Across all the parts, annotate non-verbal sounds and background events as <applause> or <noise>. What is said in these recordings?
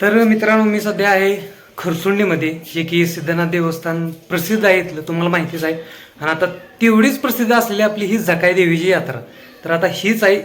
तर मित्रांनो मी सध्या आहे खरसुंडीमध्ये. जे की सिद्धनाथ देवस्थान प्रसिद्ध आहे इथलं तुम्हाला माहितीच आहे. आणि आता तेवढीच प्रसिद्ध असलेली आपली ही जकाई देवीची यात्रा. तर आता हीच आहे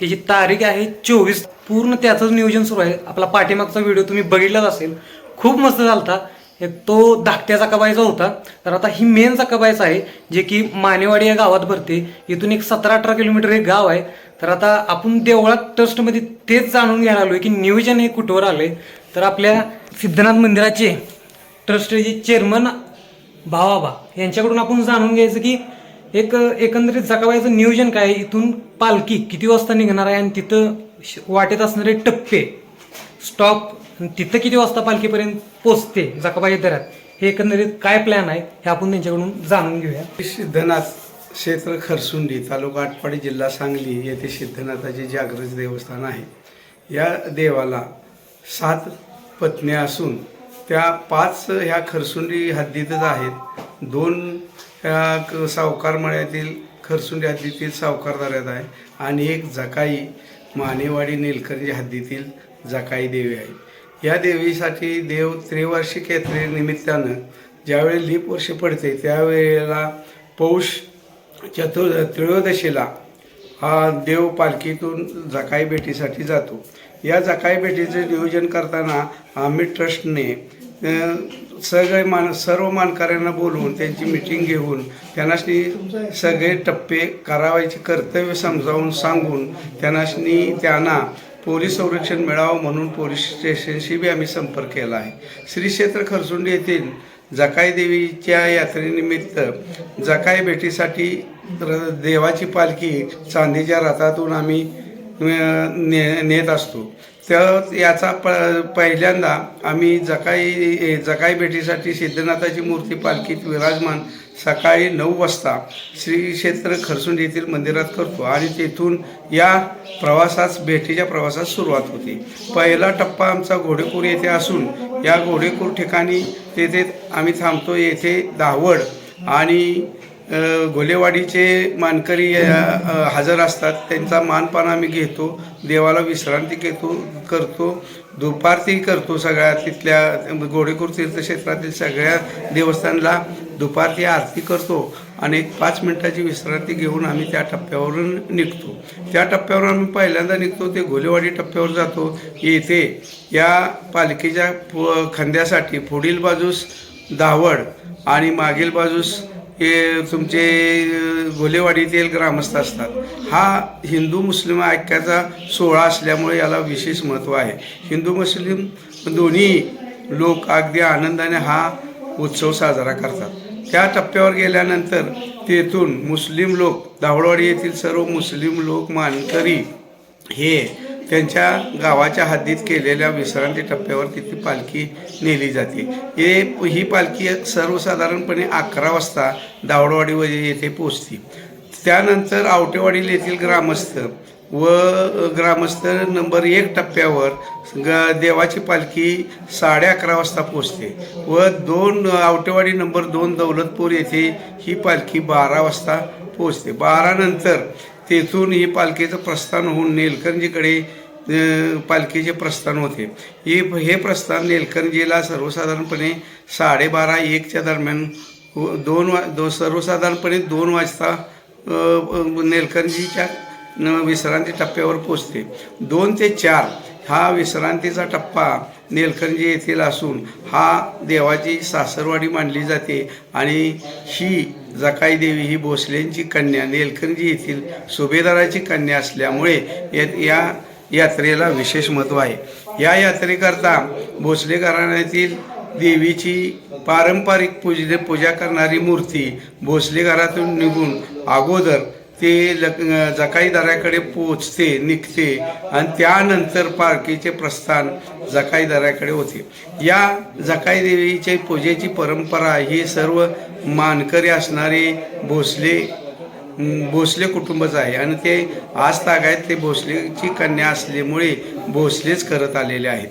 त्याची तारीख आहे चोवीस. पूर्ण त्याचंच नियोजन सुरू आहे. आपला पाठीमागचा व्हिडिओ तुम्ही बघितलाच असेल. खूप मस्त झाला एक तो धाकट्या जकाबाईचा होता. तर आता ही मेन जकाबाईचा आहे जे की मानेवाडी या गावात भरते. इथून एक सतरा अठरा किलोमीटर एक गाव आहे. तर आता आपण देवळात ट्रस्टमध्ये तेच जाणून घ्यायला आलो की नियोजन हे कुठवर आलंय. तर आपल्या सिद्धनाथ मंदिराचे ट्रस्टचे चेअरमन भावाबा यांच्याकडून आपण जाणून घ्यायचं की एक एकंदरीत जकाबाईचं नियोजन काय इथून पालखी किती वाजता निघणार आहे? आणि तिथं श- वाटेत असणारे टप्पे स्टॉप तिथं किती वाजता पालखीपर्यंत पोचते जकाबाई दरात? हे एकंदरीत काय प्लॅन आहे? हे आपण त्यांच्याकडून जाणून घेऊया. सिद्धनाथ क्षेत्र खरसुंडी तालुका आटपाडी जिल्हा सांगली येथे सिद्धनाथाचे जागृत देवस्थान आहे. या देवाला सात पत्न्या असून त्या पाच ह्या खरसुंडी हद्दीतच आहेत. दोन ह्या क- सावकार मळ्यातील खरसुंडी हद्दीतील सावकारदारात आहे आणि एक जकाई मानेवाडी निलकंजी हद्दीतील जकाई देवी आहे. या देवीसाठी देव त्रिवार्षिक यात्रेनिमित्तानं ज्यावेळी लीप वर्ष पडते त्यावेळेला पौष चतुर् त्रयोदशीला हा देव पालखीतून जकाई भेटीसाठी जातो. या जकाई भेटीचे नियोजन करताना आम्ही ट्रस्टने सगळे मान सर्व मानकऱ्यांना बोलवून त्यांची मिटिंग घेऊन त्यांनाशी सगळे टप्पे करावायचे कर्तव्य समजावून सांगून त्यांनाशी त्यांना पोलीस संरक्षण मिळावं म्हणून पोलीस स्टेशनशी बी आम्ही संपर्क केला आहे. श्री क्षेत्र खरसुंडी येथील जकाई देवीच्या यात्रेनिमित्त जकाई भेटीसाठी र- देवाची पालखी चांदीच्या रथातून आम्ही ने नेत असतो. तर याचा प पहिल्यांदा आम्ही जकाई जकाई भेटीसाठी सिद्धनाथाची मूर्ती पालखीत विराजमान सकाळी नऊ वाजता श्री क्षेत्र खरसुंड येथील मंदिरात करतो आणि तेथून या प्रवासास भेटीच्या प्रवासास सुरुवात होते. पहिला टप्पा आमचा घोडेपूर येथे असून या घोडेखोर ठिकाणी तेथे आम्ही थांबतो येथे दावड आणि घोलेवाडीचे मानकरी हजर असतात. त्यांचा मानपान आम्ही घेतो. देवाला विश्रांती घेतो करतो. दुपारती करतो सगळ्या तिथल्या गोडेखोर तीर्थक्षेत्रातील सगळ्या देवस्थानला दुपारती आरती करतो आणि एक पाच मिनिटाची विश्रांती घेऊन आम्ही त्या टप्प्यावरून निघतो. त्या टप्प्यावर आम्ही पहिल्यांदा निघतो ते घोलेवाडी टप्प्यावर जातो. येथे या पालखीच्या प- खांद्यासाठी पुढील बाजूस दावड आणि मागील बाजूस हे तुमचे गोलेवाडीतील घोलेवाडीतील ग्रामस्थ असतात. हा हिंदू मुस्लिम ऐक्याचा सोहळा असल्यामुळे याला विशेष महत्त्व आहे. हिंदू मुस्लिम दोन्ही लोक अगदी आनंदाने हा उत्सव साजरा करतात. त्या टप्प्यावर गेल्यानंतर तेथून मुस्लिम लोक दावडवाडी येथील सर्व मुस्लिम लोक मानकरी हे त्यांच्या गावाच्या हद्दीत केलेल्या विश्रांती टप्प्यावर तिथे पालखी नेली जाते. हे ही पालखी सर्वसाधारणपणे अकरा वाजता दावडवाडी येथे पोचते त्यानंतर आवटेवाडील येथील ग्रामस्थ व ग्रामस्थ नंबर एक टप्प्यावर ग देवाची पालखी साडे अकरा वाजता पोचते व दोन आवटेवाडी नंबर दोन दौलतपूर येथे ही पालखी बारा वाजता पोचते बारानंतर तेथून ही पालखीचं प्रस्थान होऊन नेलकंजीकडे पालखीचे प्रस्थान होते. हे हे प्रस्थान नेलकंजीला सर्वसाधारणपणे साडेबारा एकच्या दरम्यान दोन वा दो सर्वसाधारणपणे दोन वाजता नेलकंजीच्या विश्रांती टप्प्यावर पोचते दोन ते चार हा विश्रांतीचा टप्पा नेलकंजी येथील असून हा देवाची सासरवाडी मानली जाते आणि ही जकाई देवी ही भोसलेंची कन्या नेलकंजी येथील सुभेदाराची कन्या असल्यामुळे या- या यात्रेला विशेष महत्त्व आहे. या यात्रेकरता भोसले घराण्यातील देवीची पारंपरिक पूजे पूजा करणारी मूर्ती भोसले घरातून निघून अगोदर ते लक जकाईदाराकडे पोचते निघते आणि त्यानंतर पालखीचे प्रस्थान जकाईदाराकडे होते. या जकाई देवीच्या पूजेची परंपरा ही सर्व मानकरी असणारे भोसले भोसले कुटुंबच आहे. आणि ते आज आहेत ते भोसलेची कन्या असल्यामुळे भोसलेच करत आलेले आहेत.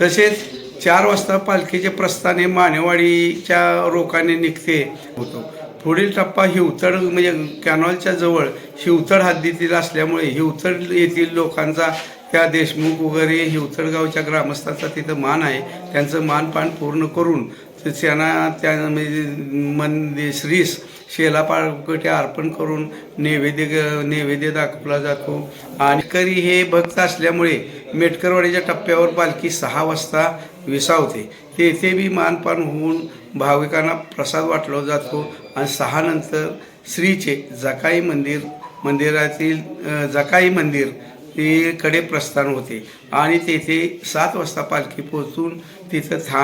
तसेच चार वाजता पालखीचे प्रस्थान हे मानेवाडीच्या रोखाने निघते होतो. पुढील टप्पा हिवतड म्हणजे कॅनॉलच्या जवळ हिवतड हद्दीतील असल्यामुळे हिवतड येथील लोकांचा त्या देशमुख वगैरे हिवतडगावच्या ग्रामस्थाचा तिथं मान आहे. त्यांचं मानपान पूर्ण करून त्यांना त्या म्हणजे मन श्रीस शेला पाळकटे अर्पण करून नैवेद्य ग- नैवेद्य दाखवला जातो. आणि करी हे भक्त असल्यामुळे मेटकरवाडीच्या टप्प्यावर पालखी सहा वाजता विसावते. तेथे बी मानपान होऊन भाविकांना प्रसाद वाटला जातो. आणि सहानंतर श्रीचे जकाई मंदिर मंदिरातील जकाई मंदिरकडे प्रस्थान होते. आणि तेथे सात वाजता पालखी पोहोचून तिथं था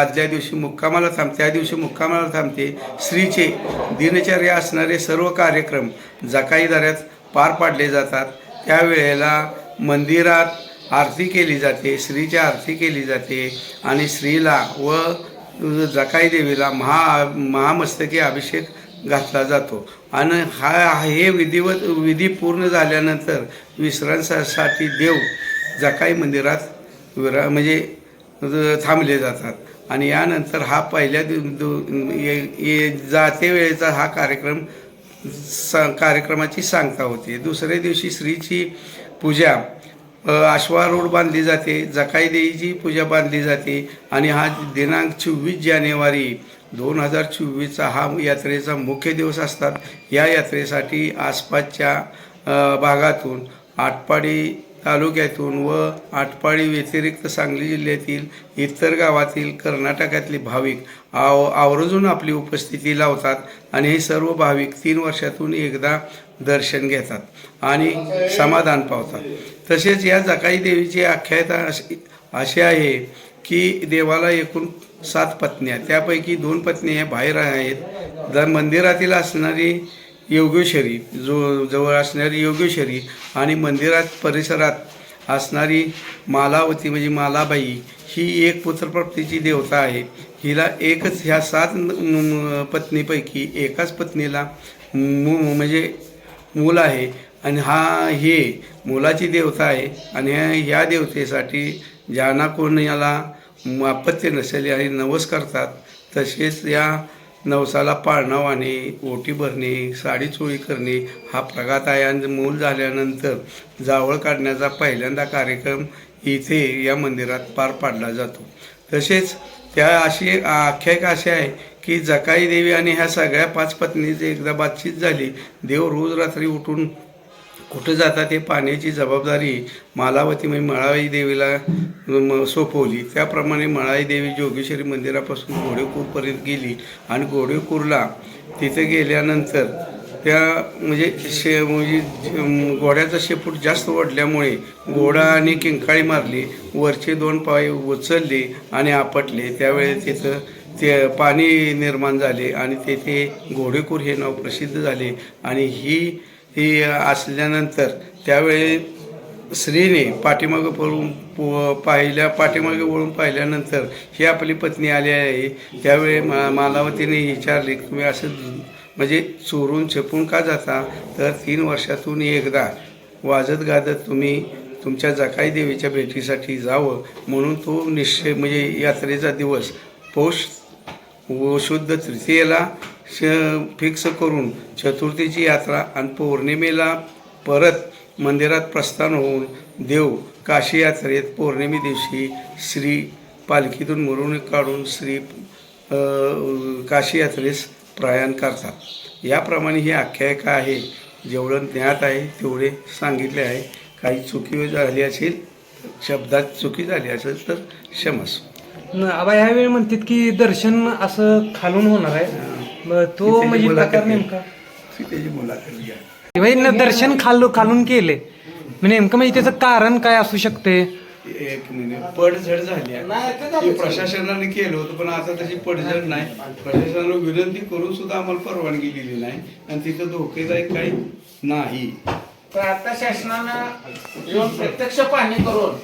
आदल्या दिवशी मुक्कामाला थांब त्या दिवशी मुक्कामाला थांबते. श्रीचे दिनचर्या असणारे सर्व कार्यक्रम जकाई दऱ्यात पार पाडले जातात. त्यावेळेला मंदिरात आरती केली जाते. श्रीची आरती केली जाते आणि श्रीला व जकाई देवीला महा महामस्तकी अभिषेक घातला जातो. आणि हा हे विधिवत विधी पूर्ण झाल्यानंतर विश्रांतीसाठी देव जकाई मंदिरात विरा म्हणजे थांबले जातात. आणि यानंतर हा पहिल्या ये- ये- जाते वेळेचा हा कार्यक्रम सा कार्यक्रमाची सांगता होते. दुसऱ्या दिवशी श्रीची पूजा अ, आश्वारूढ बांधली जाते जकाई देवीची पूजा बांधली जाते आणि हा दिनांक चोवीस जानेवारी दोन हजार चोवीसचा हा यात्रेचा मुख्य दिवस असतात. या यात्रेसाठी आसपासच्या भागातून आटपाडी तालुक्यातून व आटपाडी व्यतिरिक्त सांगली जिल्ह्यातील इतर गावातील कर्नाटकातले भाविक आव आवर्जून आपली उपस्थिती लावतात आणि हे सर्व भाविक तीन वर्षातून एकदा दर्शन घेतात आणि समाधान पावतात. तसेच या जकाई देवीची आख्यायता अशी अशी आहे की देवाला एकूण सात पत्न्या त्यापैकी दोन पत्नी ह्या बाहेर आहेत. दर मंदिरातील असणारी योगेश्वरी जो जवळ असणारी योगेश्वरी आणि मंदिरात परिसरात असणारी मालावती म्हणजे मालाबाई ही एक पुत्रप्राप्तीची देवता आहे. हिला एकच ह्या सात पत्नीपैकी एकाच पत्नीला मु म्हणजे मूल आहे आणि हा हे मुलाची देवता आहे आणि ह्या- देवतेसाठी ज्यांना कोण याला म- अपत्य नसेल आणि नवस करतात तसेच या नवसाला पाळणा वाहणे ओटी भरणे साडी चोळी करणे हा प्रघात आहे. आणि मूल झाल्यानंतर जावळ काढण्याचा पहिल्यांदा कार्यक्रम इथे या मंदिरात पार पाडला जातो. तसेच त्या अशी आख्यायिका अशी आहे की जकाई देवी आणि ह्या सगळ्या पाच पत्नीची एकदा बातचीत झाली. देव रोज रात्री उठून कुठं जातात हे पाण्याची जबाबदारी मालावती म्हणजे मळाई देवीला सोपवली. त्याप्रमाणे मळाई देवी जोगेश्वरी मंदिरापासून घोडेकूरपर्यंत गेली आणि घोडेकूरला तिथे गेल्यानंतर त्या म्हणजे शे म्हणजे घोड्याचा शेपूट जास्त वाढल्यामुळे घोडा आणि किंकाळी मारली. वरचे दोन पाय उचलले आणि आपटले. त्यावेळेस तिथं ते पाणी निर्माण झाले आणि तेथे घोडेकूर हे नाव प्रसिद्ध झाले आणि ही ही असल्यानंतर त्यावेळी स्त्रीने पाठीमागं पळून पाहिल्या पाठीमागे वळून पाहिल्यानंतर ही आपली पत्नी आली आहे. त्यावेळी मा मालावतीने विचारले की तुम्ही असं म्हणजे चोरून छपून का जाता? तर तीन वर्षातून एकदा वाजत गाजत तुम्ही तुमच्या जकाई देवीच्या भेटीसाठी जावं. म्हणून तो निश्चय म्हणजे यात्रेचा दिवस पौष व शुद्ध तृतीयेला श फिक्स करून चतुर्थीची यात्रा आणि पौर्णिमेला परत मंदिरात प्रस्थान होऊन देव काशी यात्रेत पौर्णिमे दिवशी श्री पालखीतून मिरवणूक काढून श्री काशी यात्रेस प्रयाण करतात. याप्रमाणे ही आख्यायिका आहे. जेवढं ज्ञात आहे तेवढे सांगितले आहे. काही चुकी झाली असेल शब्दात चुकी झाली असेल तर क्षमस न- आबा ह्यावेळी म्हणतात की दर्शन असं खालून होणार आहे. मग तो म्हणजे मुलाखत प्रकार. नेमका? त्याची मुलाखत घ्या. भाई न दर्शन खालू खालून केले. नेमकं म्हणजे त्याचं कारण काय असू शकते? एक मिनिट. पडझड झाली आहे. प्रशासनाने केलं होतं पण आता तशी पडझड नाही. प्रशासनाला विनंती करून सुद्धा आम्हाला परवानगी दिली नाही. आणि तिथं धोकेदायक काही नाही. तर आता शासनानं येऊन प्रत्यक्ष पाहणी करून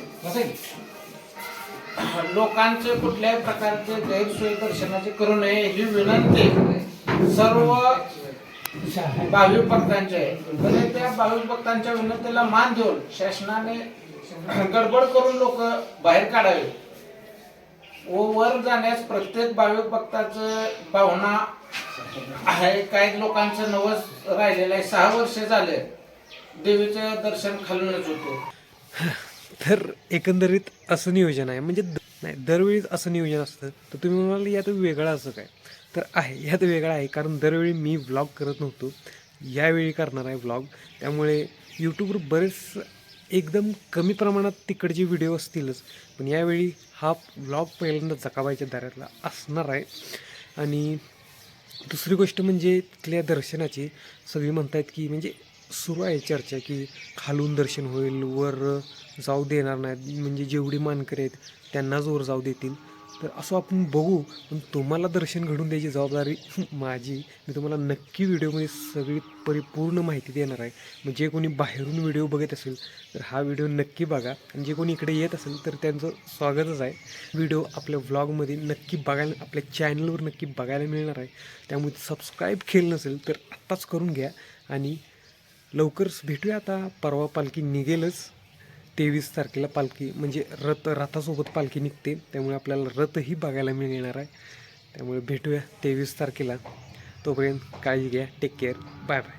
लोकांचे कुठल्याही प्रकारचे गैरसोय दर्शनाची करू नये ही विनंती. सर्व भाविक भक्तांचे आहे त्या भाविक भक्तांच्या विनंतीला मान देऊन शासनाने गडबड करून लोक बाहेर काढावे. व वर जाण्यास प्रत्येक भाविक भक्ताचं भावना आहे. काही लोकांचं नवस राहिलेलं आहे. सहा वर्ष झाले देवीचे दर्शन खालूनच होते. तर एकंदरीत असं नियोजन आहे. म्हणजे नाही दरवेळीच असं नियोजन असतं. तर तुम्ही म्हणाल यात वेगळं असं काय? तर आहे यात वेगळा आहे. कारण दरवेळी मी व्लॉग करत नव्हतो. यावेळी करणार आहे व्लॉग त्यामुळे यूट्यूबवर बरेच एकदम कमी प्रमाणात तिकडचे व्हिडिओ असतीलच. पण यावेळी हा व्लॉग पहिल्यांदा जकाबाईच्या दारातला असणार आहे. आणि दुसरी गोष्ट म्हणजे तिथल्या दर्शनाची सगळी म्हणतायत की म्हणजे सुरू आहे चर्चा की खालून दर्शन होईल वर जाऊ देणार नाहीत. म्हणजे जेवढी मानकरी आहेत त्यांनाच वर जाऊ देतील. तर असं आपण बघू. पण तुम्हाला दर्शन घडून द्यायची जबाबदारी <laughs> माझी. मी तुम्हाला नक्की व्हिडिओमध्ये सगळी परिपूर्ण माहिती देणार आहे. मग जे कोणी बाहेरून व्हिडिओ बघत असेल तर हा व्हिडिओ नक्की बघा. आणि जे कोणी इकडे येत असेल तर त्यांचं स्वागतच आहे. व्हिडिओ आपल्या व्लॉगमध्ये नक्की बघायला आपल्या चॅनलवर नक्की बघायला मिळणार आहे. त्यामुळे सबस्क्राईब केलं नसेल तर आत्ताच करून घ्या. आणि लवकरच भेटूया आता. परवा पालखी निघेलच. तेवीस तारखेला पालखी म्हणजे रथ रथासोबत पालखी निघते. त्यामुळे आपल्याला रथही बघायला मिळणार आहे. त्यामुळे भेटूया तेवीस तारखेला. तोपर्यंत काळजी घ्या. Take care bye bye